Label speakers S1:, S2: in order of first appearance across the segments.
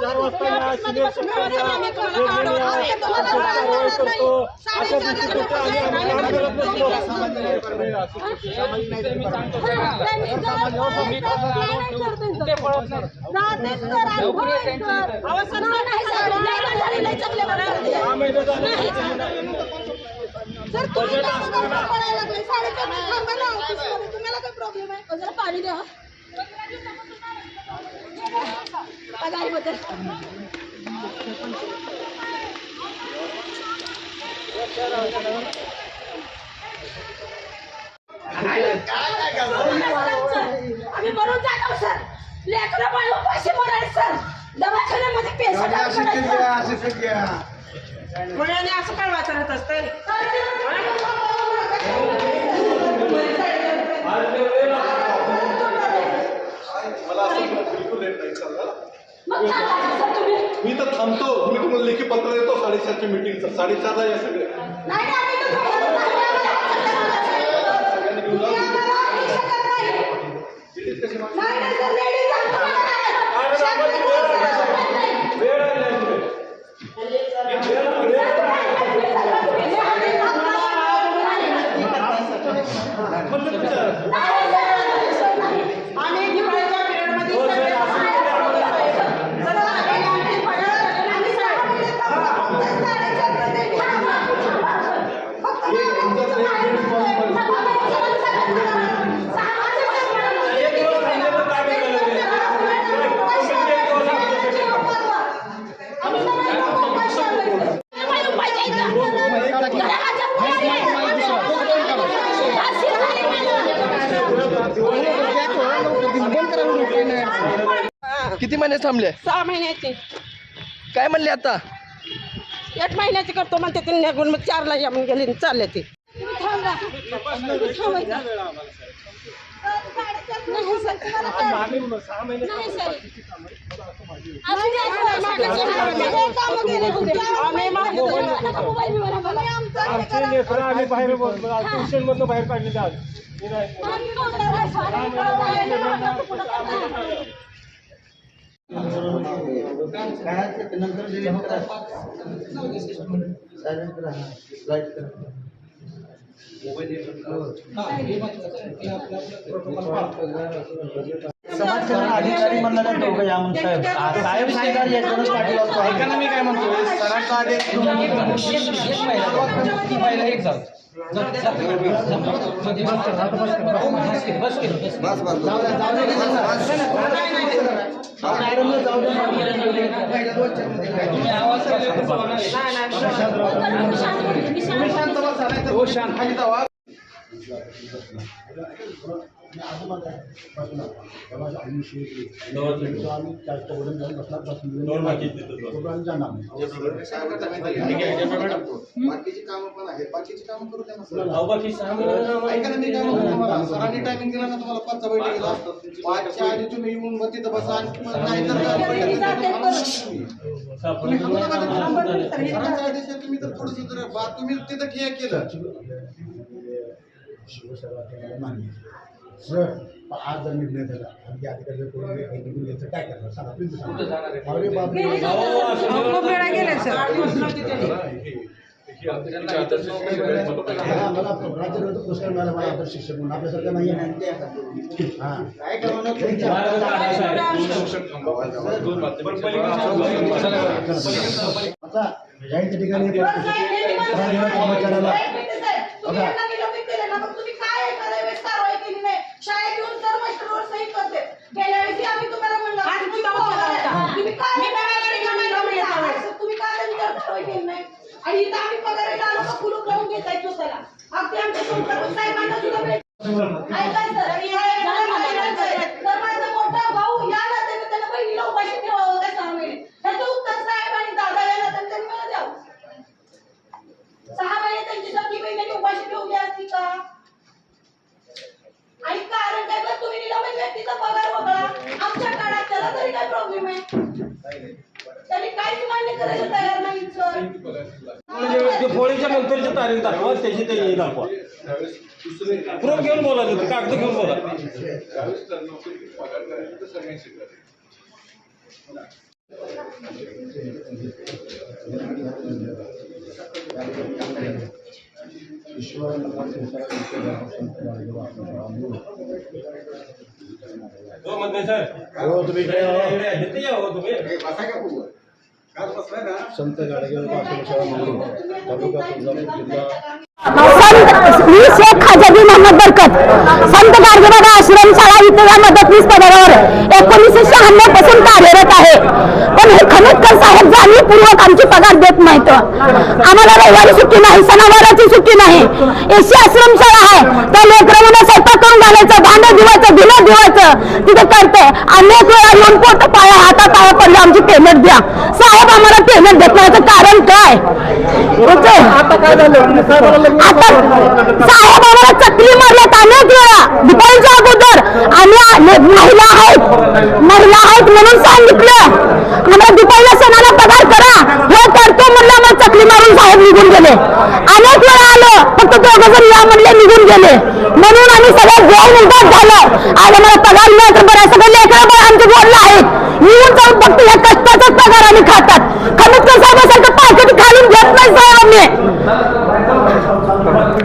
S1: चार वाजता या सिनियर.
S2: हा, सर, तुम्ही जरा पाणी द्या. आम्ही मरून जातो सर. लेकरं बाळ उपाशी मरायचं सर. दवाखान्यामध्ये पेशंट
S3: मुलाने असं काय वाचत
S1: मला असं बिलकुल नाही मी तर थांबतो. मी तुम्हाला लेखी पत्र देतो साडेचारच्या मिटिंगचं साडेचारला या सगळे. सगळ्यांनी घेऊन.
S2: नाही शकत नाही.
S1: Ladies कशी मागतात?
S2: नाही नाही सर लेडीज
S1: वेळ आहे यापुढे. पण ते तुमच्या-
S3: आम्ही दिवाळीच्या पिरियडमध्ये सगळे
S4: किती महिने थांबले?
S3: सहा महिन्याची.
S4: काय म्हणले आता?
S3: एक महिन्याची करतो म्हणते ते निघून मग चारला या म्हणून गेली आणि चालले ते.
S1: आमचे लेकरं आम्ही बाहेर ट्युशन मधून बाहेर काढले आज
S5: नंतर डिलीट करा सायलेंट करा लाइट करा मोबाईल अधिकारी म्हणला साहेब. साहेब याच्यावरच असतो. ऐका ना मी काय म्हणतोय. सरांचा आदेश पहिला एक जाऊ
S6: बाकीची कामं पण आहेत बाकीची कामं करू द्या ना सर. ऐका ना मी काय म्हणतो तुम्हाला सरांनी टायमिंग दिला ना तुम्हाला पाचचा बैठकीला पाचच्या आधी तुम्ही येऊन मग तिथं बसा नाही तर काय बैठकीत तुम्ही. तुम्ही थांबू नका तिथं. सरांचा आदेश आहे तुम्ही तर थोडंसं जरा बा तुम्ही तिथं हे केलं
S5: शिवसेना मान्य सर आज जर निर्णय झाला आणि त्या अधिकारी कोणी निघून घ्यायचं काय करणार सांगा तुम्ही सांगा अरे हा, मला राज्यविरोधी पुरस्कार मिळाला मला आदर्श शिक्षक म्हणून आपल्यासारखं नाही आहे हा काय आता जायच्या ठिकाणी कर्मचाऱ्याला बघा
S2: तुम्ही काय करावे कारवाई केली नाही शाळेत येऊन सर मास्टरवर सही करते गेल्या वेळेस आम्ही तुम्हाला म्हणलं
S3: आज
S2: तुम्ही
S3: तुमचा
S2: काय
S3: होता.
S2: करता? तुम्ही काय
S3: मी काय केली? मी काय केली?
S2: असं तुम्ही काय त्यांच्यावर कारवाई केली नाही आणि इथं आम्ही पगाराला आलो का कुलूप लावून घेताय स्वतःला अगदी आमच्या संस्थापक साहेबांना सुद्धा भेट ऐका सर आणि हे जरा म्हणायचं, तर माझा मोठा भाऊ या नात्याने त्याला बहिणीला उपाशी ठेवावं काय सहा महिने ह्याचं उत्तर साहेब आणि दादा या नात्याने त्यांनी मला द्यावं त्यांनी काहीच मान्य करायला तयार नाही सर
S7: दिवाळीच्या नंतरची तारीख दाखवा ते दाखवा. प्रूफ घेऊन बोला तुम्ही कागद घेऊन बोला. हो म्हणते सर
S5: हो तुम्ही
S7: हो तुम्ही.
S5: संत गाडगेबाबा तालुका जिल्हा.
S8: संत मी शेख खाजाजी मोहम्मद बरकत संत गाडगेबाबा आश्रमशाळा इथे या मदतनीस पदावर एकोणीसशे शहाण्णवपासून कार्यरत आहे. पण हे खनितकर साहेब जाणीवपूर्वक आमची पगार देत नाहीत. आम्हाला रविवारी सुट्टी नाही सणावाराची सुट्टी नाही. एसी आश्रमशाळा आहे. त्या लेकरांना घालायचं भांडं धुवायचं धुणं धुवायचं. तिथे करते. अनेक वेळा येऊन पोट पाया हाता पाया पडले आमची पेमेंट द्या. साहेब आम्हाला पेमेंट देत नाही कारण काय? आता काय झालं? आता साहेब आम्हाला चकली मारल्यात अनेक वेळा. दिपाळीच्या अगोदर. आम्ही महिला आहेत. महिला आहेत म्हणून सांगितलं. आम्हाला दिपाळीला सणाला पगार करा. हे करतो म्हणलं आम्हाला चकली मारून साहेब निघून गेले. अनेक वेळा आलं दोघं जण या म्हणले निघून गेले. म्हणून आम्ही सगळं गोळ उलटात झालं. आज आम्हाला पगार मिळत बरं सगळे लेकरं बाळ आमचे बोललं आहेत. येऊन जाऊन फक्त या कष्टाचाच पगार आम्ही खातात. खमत साहेबासारखं पाकिट खालून घेत नाही साहेब. आम्ही.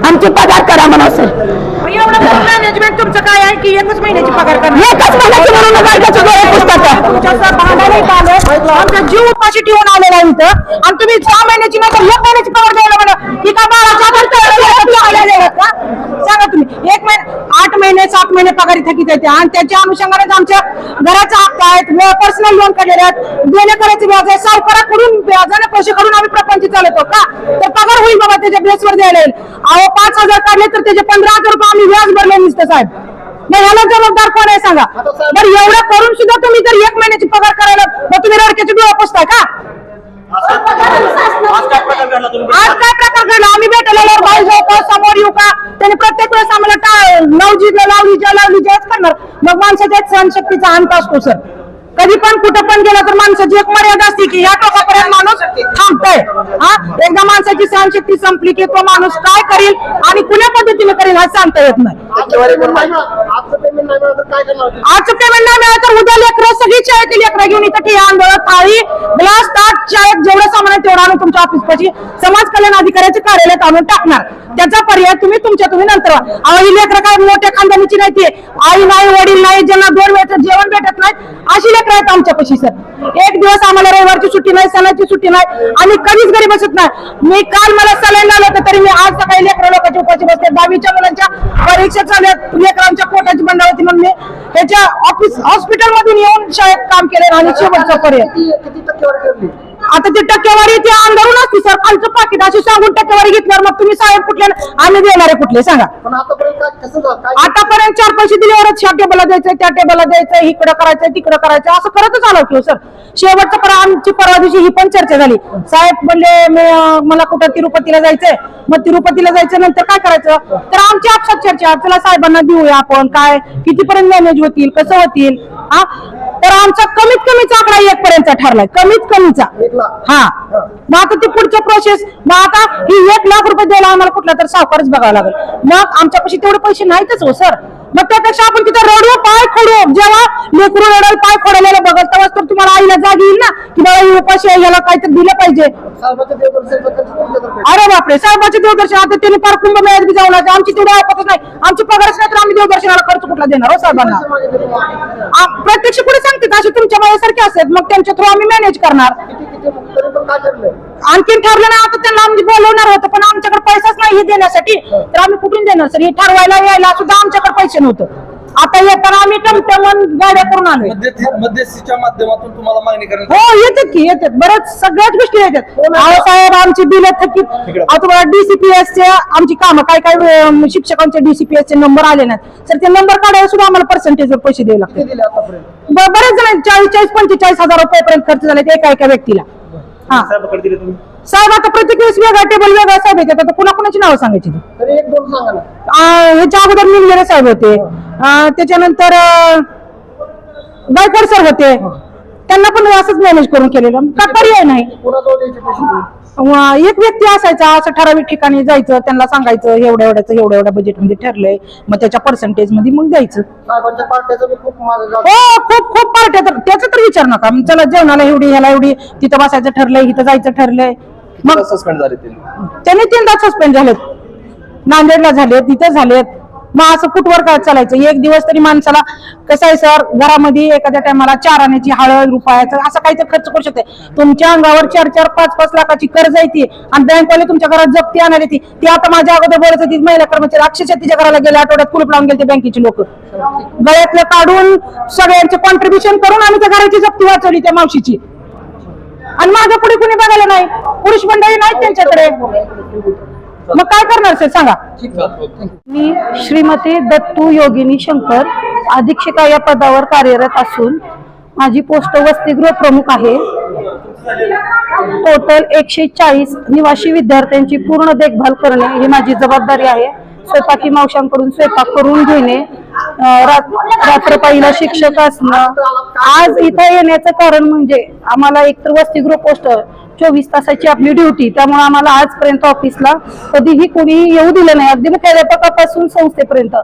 S8: आमची पगार करा
S9: एवढं मॅनेजमेंट तुमचं काय आहे की एकच महिन्याची पगार करणार
S8: एकच महिन्याची म्हणून वर्गाची डोळे पुस्तकं
S9: तुमच्या भांडायला आलो आमचा जीव उपाशी ठेवून आलेला आहे इथं. आणि तुम्ही सहा महिन्याची नंतर एक महिन्याची पगार द्यायला म्हणा. ही का बाळाच्या आधार आलेले आहेत का सांगा तुम्ही. एक महिने आठ महिने सात महिने पगारी थकीत येते. आणि त्याच्या अनुषंगाने आमच्या घराचा हक्क आहेत. पर्सनल लोन काढलेले आहेत. देणे करायचे व्याज आहे. सावकाराकडून व्याजाने पैसे काढून आम्ही प्रपंच चालवतो का? तर पगार होईल बाबा त्याच्या बेसवर द्यायला येईल अहो पाच हजार काढले तर त्याचे पंधरा हजार रुपये आम्ही व्याज भरले नसतं साहेब. मग ह्याला जबाबदार कोण आहे सांगा? बरं एवढं करून सुद्धा तुम्ही जर एक महिन्याची पगार करायला मग तुम्ही रडक्याचे डोळा पुसताय का?
S7: आज काय प्रकार घडला
S9: आम्ही भेटायला आल्यावर बाई जाऊ का समोर येऊ का? त्याने प्रत्येक वेळेस आम्हाला नवजीला लावली ज्या लावली ज्याच करणार. मग माणसाच्या सहनशक्तीचा अंत असतो सर. कधी पण कुठं पण गेला तर माणसाची एक मर्यादा असते की या टोकापर्यंत माणूस थांबतोय. हा? एकदा माणसाची सहनशक्ती संपली की तो माणूस काय करील आणि कुण्या पद्धतीने करील हा सांगता येत नाही. आजचं पेमेंट नाही मिळालं तर उद्या लेकरं सगळी शाळेतील लेकरं घेऊन इथं ठेवा आंदोलन थाळी ग्लास ताट शाळेत जेवढं सामान आहे तेवढं आणून तुमच्या ऑफिस पाशी समाज कल्याण अधिकाऱ्याचे कार्यालयात आणून टाकणार. त्याचा पर्याय तुम्ही तुमच्या तुम्ही नंतर अहो ही लेकरं काय मोठ्या खानदानीची नाही आई नाही वडील नाही ज्यांना दोन वेळचं जेवण भेटत नाही अशी लेकरं आहेत आमच्यापाशी सर. एक दिवस आम्हाला रविवारची सुट्टी नाही सणाची सुट्टी नाही आणि कधीच घरी बसत नाही. मी काल मला सलाईन लावलं होतं तरी मी आज सकाळी लेकरं लोकांच्या उपाशी बसते दहावीच्या मुलांच्या परीक्षा चालू आहेत. लेकरांच्या पोटाची बंडावत होती त्याच्या ऑफिस हॉस्पिटलमधून येऊन शाळेत काम केले आणि शेवटचा पर्याय. आता ते टक्केवारी ते अंधारून असते सर. खालचं पाकिट अशी सांगून टक्केवारी घेतल्यावर मग तुम्ही साहेब कुठले आम्ही देणारे कुठले सांगा. आतापर्यंत चार पैसे दिले एवढंच ह्या टेबलला द्यायचं त्या टेबलला द्यायचं इकडं करायचं तिकडं करायचं असं करतच आलो की सर. शेवटचं पर आमची परवा दिवशी ही पण चर्चा झाली. साहेब म्हणले मी, मला कुठं तिरुपतीला जायचंय? मग तिरुपतीला जायचं नंतर काय करायचं? तर आमची आपसात चर्चा चला साहेबांना देऊया आपण. काय? कितीपर्यंत मॅनेज होतील? कसं होतील? हा? तर आमचा कमीत कमीचा आकडा एक पर्यंत ठरलाय. कमीत कमीचा. हा. मग आता ती पुढच्या प्रोसेस मग आता ही एक लाख रुपये द्यायला आम्हाला कुठला तर सावकारच बघावं लागेल. मग आमच्यापाशी तेवढे पैसे नाहीतच हो सर. मग त्यापेक्षा आपण तिथे रडू पाय खोडू. जेव्हा लेकरू रडेल पाय खोडलेलं बघल तेव्हाच तर तुम्हाला आईला जाग येईल ना की बाबा उपाशी आहे, याला काहीतरी दिलं पाहिजे. अरे बापरे साहेबाचे देवदर्शन आता त्यांनी फार कुंभमेळ्यात बी जाऊन. आमची तेवढी ऐकतच नाही. आमची पगारच नाही तर आम्ही देवदर्शनाला खर्च कुठला देणार हो साहेबांना? प्रत्यक्ष पुढे सांगते असे तुमच्या माझ्यासारखे असतात. मग त्यांच्या थ्रू आम्ही मॅनेज करणार. आणखीन ठरलं नाही आता त्यांना आम्ही बोलवणार होतं पण आमच्याकडे पैसाच नाही हे देण्यासाठी. तर आम्ही कुठून देणार? सर हे ठरवायला यायला सुद्धा आमच्याकडे पैसे नव्हतं. आता येताना आम्ही टमटमन गाड्या करून आलोय
S10: मध्यस्थी- मध्यस्थीच्या माध्यमातून तुम्हाला मागणी
S9: हो येतात की येतात. बरंच सगळ्याच गोष्टी येतात. अहो साहेब आमची बिल थकीत आता तुम्हाला डीसीपीएस चे आमची कामं काय काय शिक्षकांचे डीसीपीएस चे नंबर आले नाहीत. तर ते नंबर काढायला सुद्धा आम्हाला पर्सेंटेज वर पैसे द्यावे लागतात. बरेच जण चाळीस चाळीस पंचेचाळीस हजार रुपयापर्यंत खर्च झाले एका एका व्यक्तीला. हा.
S7: साहेबाकडे दिले तुम्ही?
S9: साहेब आता प्रत्येक वेळेस वेगळा टेबल वेगळा साहेब येतात आता कुणा कुणाची नावं सांगायची ती? अं, ह्याच्या अगोदर निमलेरे साहेब होते. अं, त्याच्यानंतर अं, गायकवाड सर होते.
S3: त्यांना पण असंच मॅनेज करून केलेलं. का पर्याय नाही. एक व्यक्ती असायचा असं ठराविक ठिकाणी जायचं त्यांना सांगायचं एवढ्या एवढ्याचं एवढ्या एवढ्या बजेटमध्ये ठरलंय. मग त्याच्या पर्सेंटेजमध्ये मग द्यायचं. हो खूप खूप पार्ट्या तर त्याचा तर विचार नका. चला जेवणाला एवढी ह्याला एवढी तिथं बसायचं ठरलंय इथं जायचं ठरलंय. मग
S4: सस्पेंड झाले
S3: त्यांनी तीनदा सस्पेंड झालेत. नांदेडला झालेत तिथे झालेत. मग असं कुठवर काय चालायचं. एक दिवस तरी माणसाला कसं आहे सर घरामध्ये एखाद्या टायमाला चार आण्याची हळद रुपयाचं असं काही तर खर्च करू शकते. तुमच्या अंगावर चार चार पाच पाच लाखाची कर्ज येते आणि बँकवाले तुमच्या घरात जप्ती आणणार येते. ती आता माझ्या अगोदर बोलत होती महिला कर्मचारी अक्षरशः तिच्या घराला गेल्या आठवड्यात कुलूप लावून गेले बँकेची लोक. गळ्यातलं काढून सगळ्यांचे कॉन्ट्रीब्युशन करून आम्ही त्या घराची जप्ती वाचवली त्या मावशीची. आणि माझ्या पुढे कुणी बघायला नाही. पुरुष मंडळी नाहीत त्यांच्याकडे. मग काय करणार सर? सांगा. मी श्रीमती दत्तू योगिनी शंकर अधीक्षिका या पदावर कार्यरत असून माझी पोस्ट वसतिगृह प्रमुख आहे. टोटल एकशे चाळीस निवासी विद्यार्थ्यांची पूर्ण देखभाल करणे ही माझी जबाबदारी आहे. स्वयंपाकी मावशांकडून स्वयंपाक करून घेणे अं, रात- रात्रपाळीला शिक्षक असणं. आज इथं येण्याचं कारण म्हणजे आम्हाला एकतर वसतिगृह पोस्ट चोवीस तासाची आपली ड्युटी. त्यामुळे आम्हाला आजपर्यंत ऑफिसला कधीही कोणी येऊ दिलं नाही. अगदी मुख्याध्यापकापासून संस्थेपर्यंत.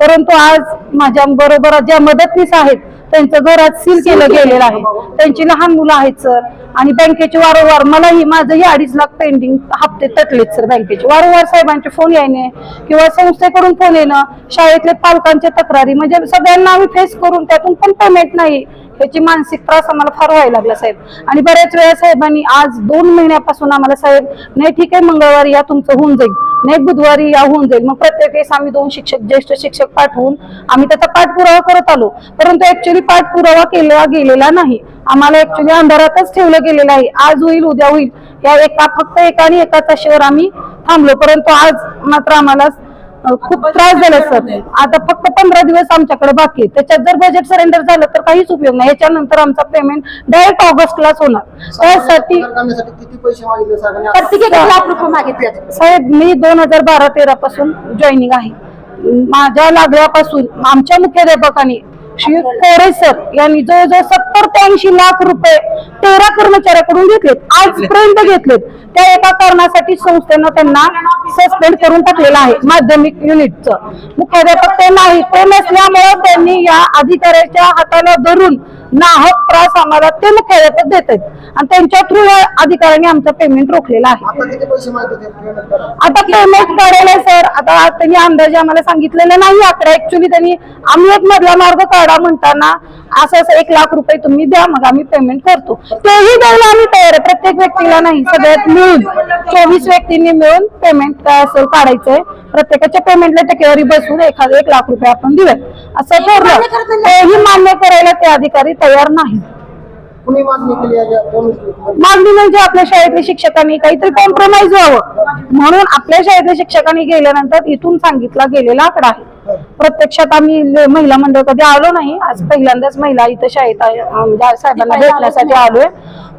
S3: परंतु आज माझ्या बरोबर ज्या मदतनीस आहेत त्यांचं घर आज सील केलं गेलेलं आहे. त्यांची लहान मुलं आहेत सर. आणि बँकेचे वारंवार मलाही माझंही अडीच लाख पेंडिंग हप्ते तटलेत सर बँकेचे. वारंवार साहेबांचे फोन येणे किंवा संस्थेकडून फोन येणं शाळेतले पालकांच्या तक्रारी म्हणजे सगळ्यांना आम्ही फेस करून त्यातून पण पेमेंट नाही. ह्याची मानसिक त्रास आम्हाला फार व्हायला लागला साहेब. आणि बऱ्याच वेळा साहेबांनी आज दोन महिन्यापासून आम्हाला साहेब नाही ठीक आहे मंगळवारी या तुमचं होऊन जाईल. नाही बुधवारी या होऊन जाईल. मग प्रत्येक वेळेस आम्ही दोन शिक्षक ज्येष्ठ शिक्षक पाठवून आम्ही त्याचा पाठपुरावा करत आलो. परंतु ऍक्च्युली पाठपुरावा केला गेलेला नाही. आम्हाला ऍक्च्युली अंधारातच ठेवलं गेलेलं आहे. आज होईल उद्या होईल. या एका फक्त एका आणि एका शहर आम्ही थांबलो. परंतु आज मात्र आम्हाला खूप त्रास झाला सर. आता फक्त पंधरा दिवस आमच्याकडे बाकी आहे. त्याच्यात जर बजेट सरेंडर झालं तर काहीच उपयोग नाही. याच्यानंतर आमचा पेमेंट डायरेक्ट ऑगस्टलाच होणार. त्यासाठी
S8: प्रत्येक लाख रुपये मागितले.
S3: साहेब मी दोन हजार बारा तेरा पासून जॉईनिंग आहे. माझ्या लागल्यापासून आमच्या मुख्याध्यापकांनी श्री कोरे सर यांनी जवळजवळ सत्तर ते ऐंशी लाख रुपये तेरा कर्मचाऱ्याकडून घेतलेत आजपर्यंत घेतलेत. त्या एका कारणासाठी संस्थेनं त्यांना सस्पेंड करून टाकलेलं आहे माध्यमिक युनिटचं मुख्याध्यापक ते नाही ते नसल्यामुळे त्यांनी या अधिकाऱ्याच्या हाताला धरून नाहक त्रास आम्हाला ते मुख्याध्यापक देत आहेत आणि त्यांच्या थ्रू या अधिकाऱ्यांनी आमचं पेमेंट रोखलेलं आहे.
S4: आता किती पैसे मागितले पेमेंट करा
S3: आता पेमेंट काढायला सर आता त्यांनी अंदाजे आम्हाला सांगितलेलं नाही आकडा ऍक्च्युली त्यांनी आम्ही एक मधला मार्ग काढा म्हणताना असं असं एक लाख रुपये तुम्ही द्या मग आम्ही पेमेंट करतो. तेही द्यायला आम्ही तयार आहे. प्रत्येक व्यक्तीला नाही सगळ्यात मिळून. चोवीस व्यक्तींनी मिळून पेमेंट काय असेल काढायचंय. प्रत्येकाच्या पेमेंटला टक्केवारी बसून एखादं एक लाख रुपये आपण देऊयात. असं ठरलं. तेही मान्य करायला ते अधिकारी तयार नाही.
S4: मागणी
S3: म्हणजे आपल्या शाळेतल्या शिक्षकांनी काहीतरी कॉम्प्रोमाइज व्हावं. म्हणून आपल्या शाळेतल्या शिक्षकांनी गेल्यानंतर इथून सांगितला गेलेला आकडा आहे. प्रत्यक्षात आम्ही महिला मंडळ कधी आलो नाही. आज पहिल्यांदाच महिला इथं शाळेत म्हणजे साहेबांना भेटण्यासाठी आलोय.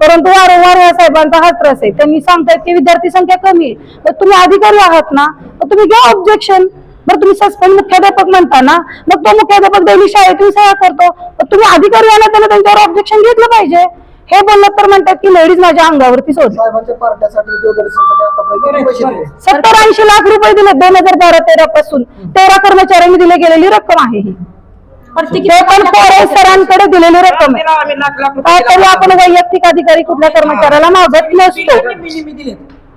S3: परंतु वारंवार या साहेबांचा हा त्रास आहे. त्यांनी सांगतायत की विद्यार्थी संख्या कमी आहे. तर तुम्ही अधिकारी आहात ना तर तुम्ही घ्या ऑब्जेक्शन बरं तुम्ही सस्पेंड मुख्याध्यापक म्हणता ना मग तो मुख्याध्यापक डेली शाळेतून सेवा करतो. तुम्ही अधिकारी आला त्याला त्यांच्यावर ऑब्जेक्शन घेतलं पाहिजे. हे बोललं तर म्हणतात की लेडीज माझ्या अंगावरती सोड
S4: साहेबांच्या पार्ट्यासाठी देवदर्शनासाठी आतापर्यंत किती पैसे दिले?
S3: सत्तर ऐंशी लाख रुपये दिले दोन हजार बारा तेरा पासून. तेरा कर्मचाऱ्यांनी दिली गेलेली रक्कम आहे ही. ते पण पोरे सरांकडे दिलेली रक्कम आहे. काय तरी आपण वैयक्तिक अधिकारी कुठल्या कर्मचाऱ्याला मागत नसतो.